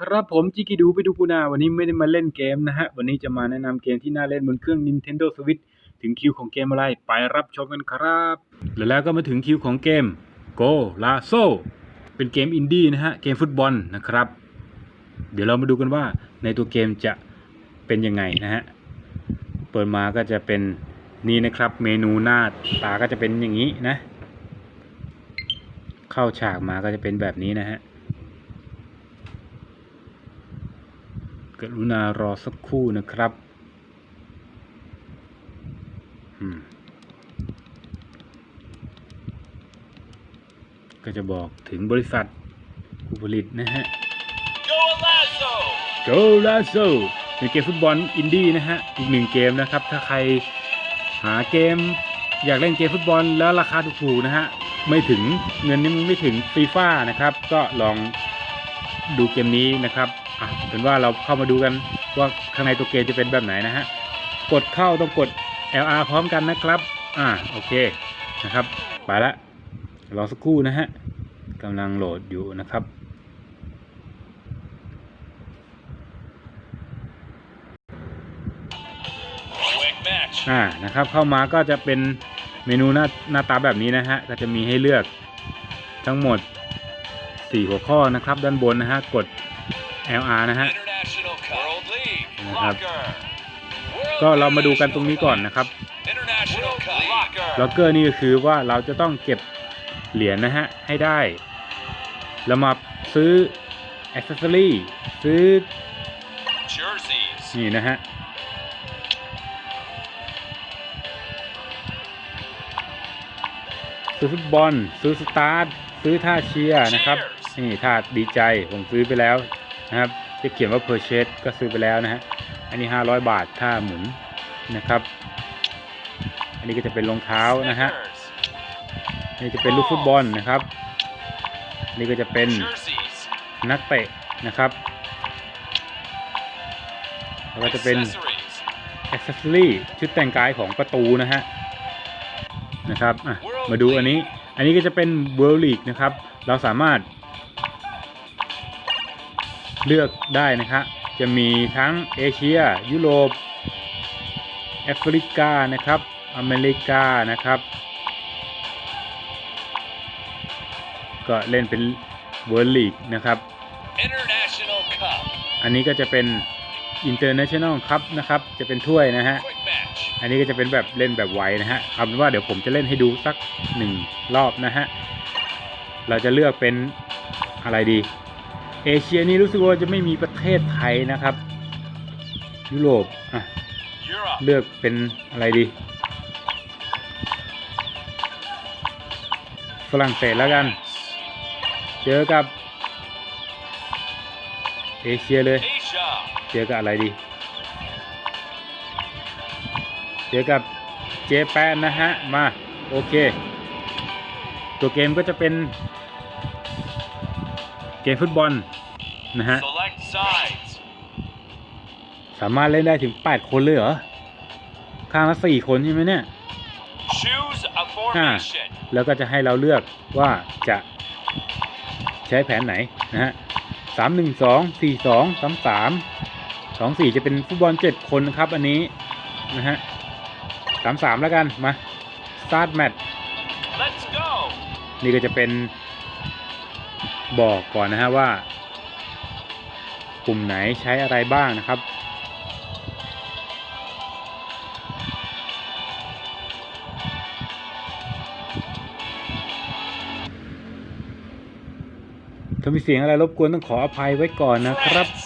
ครับผมจิกิดูไปดูปูนาวันนี้ไม่ได้มาเล่นเกมนะฮะ วันนี้จะมาแนะนำเกมที่น่าเล่นบนเครื่อง Nintendo Switch ถึงคิวของเกมอะไร ไปรับชมกันครับ แล้วแล้วก็มาถึงคิวของเกม Go l a s o เป็นเกมอินดี้นะฮะ เกมฟุตบอลนะครับ เดี๋ยวเรามาดูกันว่าในตัวเกมจะเป็นยังไงนะฮะ เปิดมาก็จะเป็นนี่นะครับ เมนูหน้าตาก็จะเป็นอย่างนี้นะ เข้าฉากมาก็จะเป็นแบบนี้นะฮะ กรุณารอสักครู่นะครับอืมก็จะบอกถึงบริษัทผู้ผลิตนะฮะ Go Lasso! Go Lasso เป็นเกมฟุตบอลอินดี้นะฮะ อีกหนึ่งเกมนะครับ ถ้าใครหาเกมอยากเล่นเกมฟุตบอลแล้วราคาถูกๆนะฮะ ไม่ถึงเงินนี้ไม่ถึงฟีฟ่านะครับ ก็ลองดูเกมนี้นะครับ อะเป็นว่าเราเข้ามาดูกันว่าข้างในตัวเกมจะเป็นแบบไหนนะฮะ กดเข้าต้องกด LR พร้อมกันนะครับ อ่าโอเคนะครับ ไปละรอสักครู่นะฮะกำลังโหลดอยู่นะครับอ่านะครับเข้ามาก็จะเป็นเมนูหน้าหน้าตาแบบนี้นะฮะก็จะมีให้เลือกทั้งหมด 4 หัวข้อนะครับ ด้านบนนะฮะกด LR นะฮะ International Cup. World League. นะครับ Locker. World ก็เรามาดูกันตรงนี้ก่อนนะครับ International Cup. Locker. ล็อกเกอร์นี่ก็คือว่าเราจะต้องเก็บเหรียญนะฮะให้ได้แล้วมาซื้ออ c เซสซอรี่ซื้อ Jerseys. นี่นะฮะซื้อฟุตบอล ซื้อสตาร์ทซื้อท่าเชียร์นะครับ นี่ท่าดีใจผมซื้อไปแล้ว นะครับจะเขียนว่า purchase ก็ซื้อไปแล้วนะฮะอันนี้ 500 บาทท่าหมุนนะครับ อันนี้ก็จะเป็นรองเท้านะฮะนี่จะเป็นลูกฟุตบอลนะครับ นี่ก็จะเป็นนักเตะนะครับแล้วก็จะเป็นอ็อ c เซสซอรี่ชุดแต่งกายของประตูนะฮะนะครับมาดูอันนี้อันนี้ก็จะเป็น World League นะครับ เราสามารถ เลือกได้นะครับ จะมีทั้งเอเชีย ยุโรปแอฟริกานะครับ อเมริกานะครับ ก็เล่นเป็น World League นะครับ International Cup. อันนี้ก็จะเป็น International ครับนะครับ จะเป็นถ้วยนะฮะ Quick match. อันนี้ก็จะเป็นแบบเล่นแบบไวนะฮะเอาเป็นว่าเดี๋ยวผมจะเล่นให้ดูสักหนึ่งรอบนะฮะ เราจะเลือกเป็นอะไรดี เอเชียนี่รู้สึกว่าจะไม่มีประเทศไทยนะครับ ยุโรปอะ Europe. เลือกเป็นอะไรดี ฝรั่งเศสแล้วกัน เจอกับ เอเชียเลย Asia. เจอกับอะไรดี เจอกับเจแปนนะฮะ มา โอเค ตัวเกมก็จะเป็น เกมฟุตบอลนะฮะ Select sides. สามารถเล่นได้ถึง 8 คนเลยเหรอ ข้างละ 4 คนใช่ไหมเนี่ย Choose a formation. แล้วก็จะให้เราเลือกว่าจะใช้แผนไหนนะฮะสามหนึ่งสองสี่สองสามสามสองสี่จะเป็นฟุตบอลเจ็ดคนนะครับอันนี้นะฮะสามสามแล้วกันมาสตาร์ทแมต Let's go. นี่ก็จะเป็น บอกก่อนนะฮะว่ากลุ่มไหนใช้อะไรบ้างนะครับ ถ้ามีเสียงอะไรรบกวนต้องขออภัยไว้ก่อนนะครับ France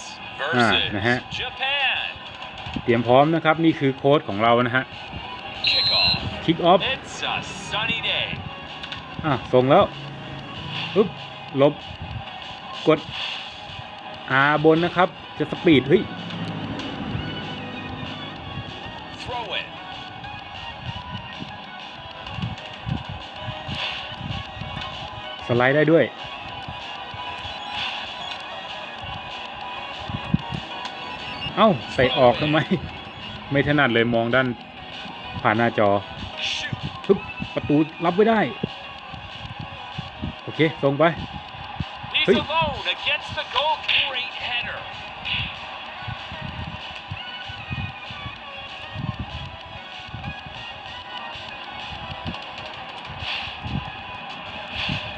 อ่า versus นะฮะ Japan. เตรียมพร้อมนะครับนี่คือโค้ดของเรานะฮะ Kickoff. คิกออฟ It's a sunny day. อะส่งแล้วปึ๊บลบ กด R บนนะครับ จะสปีดเฮ้ย Throw it. สไลด์ได้ด้วย เอ้า ใส่ออกทำไม ไม่ถนัดเลยมองด้านผ่านหน้าจอ Shoot. ปึ๊บประตูรับไว้ได้ โอเค ส่งไป He's Hey. Alone against the goal scoring header.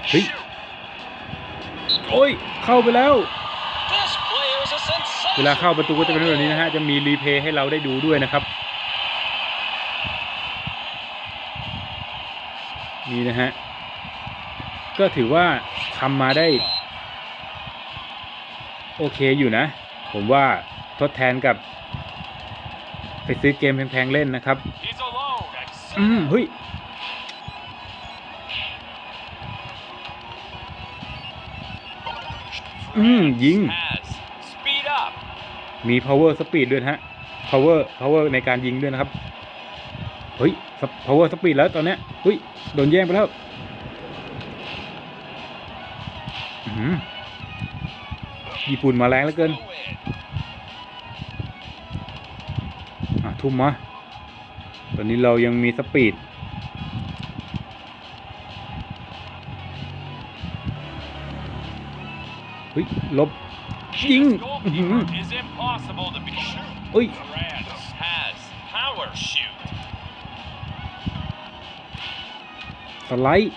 เฮ้ยโอ้ย เข้าไปแล้ว เวลาเข้าประตูก็จะเป็นแบบนี้นะฮะ จะมีรีเพย์ให้เราได้ดูด้วยนะครับ นี่นะฮะ ก็ถือว่าทำมาได้ โอเคอยู่นะ ผมว่าทดแทนกับ ไปซื้อเกมแพงๆเล่นนะครับ He's alone at อืม center. เฮ้ยอืมยิง Has speed up. มี power speed ด้วยนะฮะ power power ในการยิงด้วยนะครับ เฮ้ย power speed แล้วตอนเนี้ยเฮ้ย โดนแย่งไปแล้ว อื้อหือ ญี่ปุ่นมาแรงเหลือเกินทุ่มมะตอนนี้เรายังมีสปีด เฮ้ย ลบ ยิงเฮ้ยสไลด์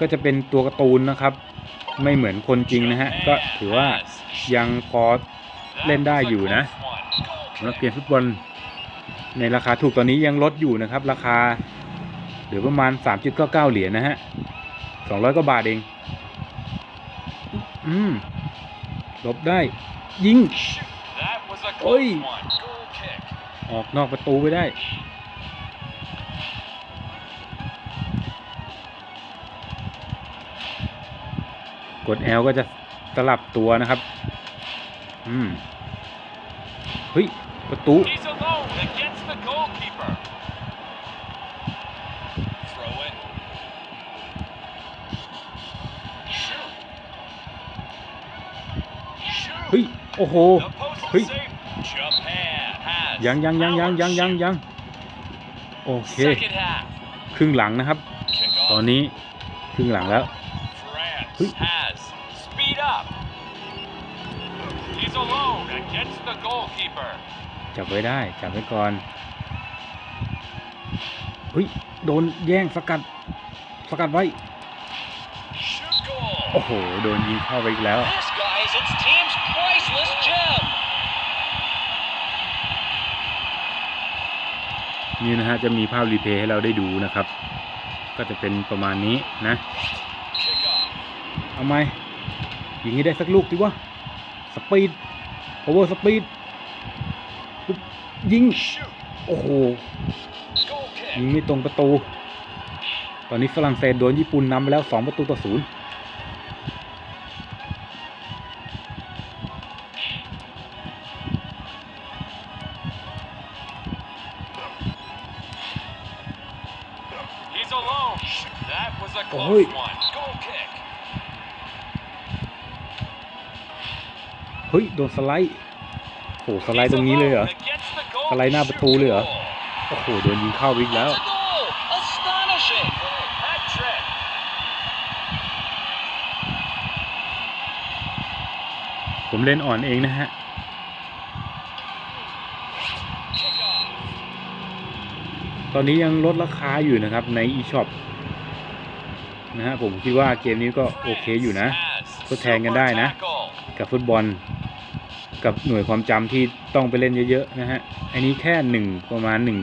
ก็จะเป็นตัวการ์ตูนนะครับ ไม่เหมือนคนจริงนะฮะ ก็ถือว่ายังพอเล่นได้อยู่นะสำหรับเกมฟุตบอลในราคาถูกตอนนี้ยังลดอยู่นะครับ ราคาเหลือประมาณ 3.99 เหรียญนะฮะ 200กว่าบาทเอง อืมลบได้ ยิง Shoot. That was a Oi. close one. Goal kick. ออกนอกประตูไปได้ กด L ก็จะสลับตัวนะครับ อืม เฮ้ย ประตู He's alone against the goalkeeper. Throw it. Shoot. Shoot. เฮ้ย โอ้โห The post is Hui. safe. Japan has ยังยังยังยังยังยังยังโอเค Second half. ครึ่งหลังนะครับ Kick ตอน off. นี้ ครึ่งหลังแล้ว France Hui. has จับไว้ได้ จับไว้ก่อนเฮ้ยโดนแย่งสกัด สกัดไว้ Shoot goal. โอ้โห โดนยิงเข้าไปอีกแล้ว This guy is its team's priceless gem. นี่นะฮะ จะมีภาพรีเพย์ให้เราได้ดูนะครับ ก็จะเป็นประมาณนี้นะ Kick off. เอาไหมยิงให้ได้สักลูกดิวะ สปีดโอเวอร์สปีดยิง โอ้โห ยิงไม่ตรงประตู ตอนนี้ฝรั่งเศสโดนญี่ปุ่นนำไปแล้ว 2 ประตูต่อศูนย์ สไลด์โอ้โหสไลด์ตรงนี้เลยเหรอสไลด์หน้าประตูเลยเหรอโอ้โหโดนยิงเข้าอีกแล้วผมเล่นอ่อนเองนะฮะตอนนี้ยังลดราคาอยู่นะครับใน eShop นะฮะผมคิดว่าเกมนี้ก็โอเคอยู่นะทดแทนกันได้นะ กับฟุตบอล กับหน่วยความจำที่ต้องไปเล่นเยอะๆนะฮะ อันนี้แค่หนึ่งประมาณหนึ่ง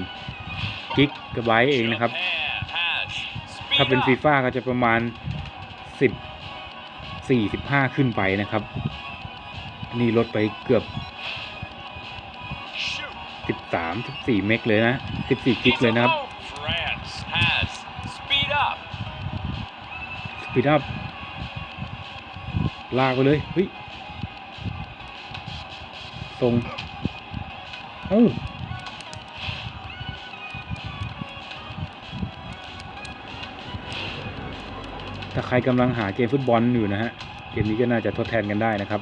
กิกะไบต์เองนะครับ ถ้าเป็นฟีฟ่าก็จะประมาณสิบสี่สิบห้าขึ้นไปนะครับนนี่ลดไปเกือบสิบสามสิบสี่เมกเลยนะสิบสี่กิกเลยนะครับสปีดอัพลากไปเลยเฮ้ย ตรงเอ้าถ้าใครกำลังหาเกมฟุตบอลอยู่นะฮะ เกมนี้ก็น่าจะทดแทนกันได้นะครับ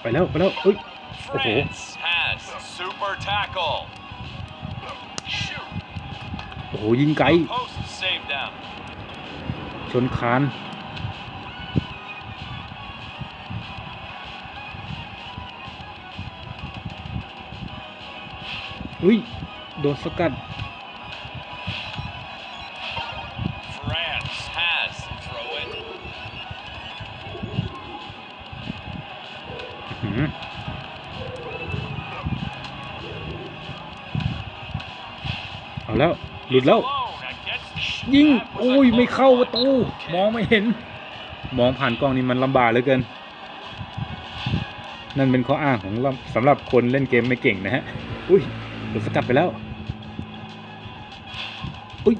ไปแล้ว ไปแล้วเอ้ยโอ้โห France has super tackle. Shoot. โอ้โห ยิงไกล The post saved them. ชนคาน อุ้ย โดนสกัด เอาแล้ว หลุดแล้ว ยิง โอ้ย ไม่เข้าประตู มองไม่เห็น มองผ่านกล้องนี่มันลำบากเหลือเกิน นั่นเป็นข้ออ้างของสำหรับคนเล่นเกมไม่เก่งนะฮะ อุ้ย หลุดสกัดไปแล้ว อุ้ย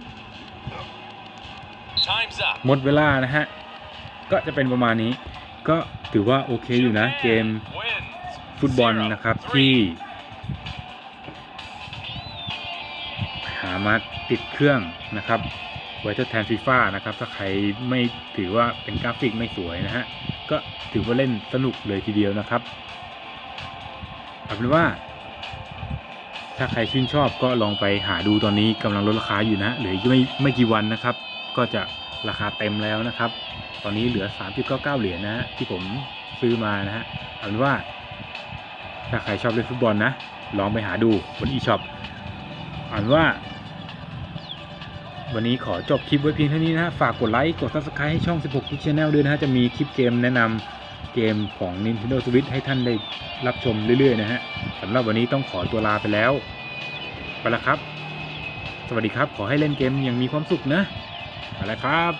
Time's up. หมดเวลานะฮะ ก็จะเป็นประมาณนี้ ก็ถือว่าโอเคอยู่นะ เกม Wins. ฟุตบอลนะครับ Zero, ที่ three. หามาติดเครื่องนะครับไว้ทดแทนฟีฟ่านะครับ ถ้าใครไม่ถือว่าเป็นกราฟิกไม่สวยนะฮะ ก็ถือว่าเล่นสนุกเลยทีเดียวนะครับเอาเป็นว่า ถ้าใครชื่นชอบก็ลองไปหาดูตอนนี้กำลังลดราคาอยู่นะเหลือไม่ไม่กี่วันนะครับ ก็จะราคาเต็มแล้วนะครับ ตอนนี้เหลือ 3.99 เหรียญนะฮะที่ผมซื้อมานะฮะเอาเป็นว่า ถ้าใครชอบเล่นฟุตบอลนะ ลองไปหาดูบน eShop อ่านว่า วันนี้ขอจบคลิปไว้เพียงเท่านี้นะฮะฝากกดไลค์กด Subscribe ให้ช่อง 16 Kick Channel ด้วยนะฮะจะมีคลิปเกมแนะนำ เกมของ Nintendo Switch ให้ท่านได้รับชมเรื่อย ๆ นะฮะสำหรับวันนี้ต้องขอตัวลาไปแล้ว ไปแล้วครับ สวัสดีครับ ขอให้เล่นเกมอย่างมีความสุขนะไปแล้วครับ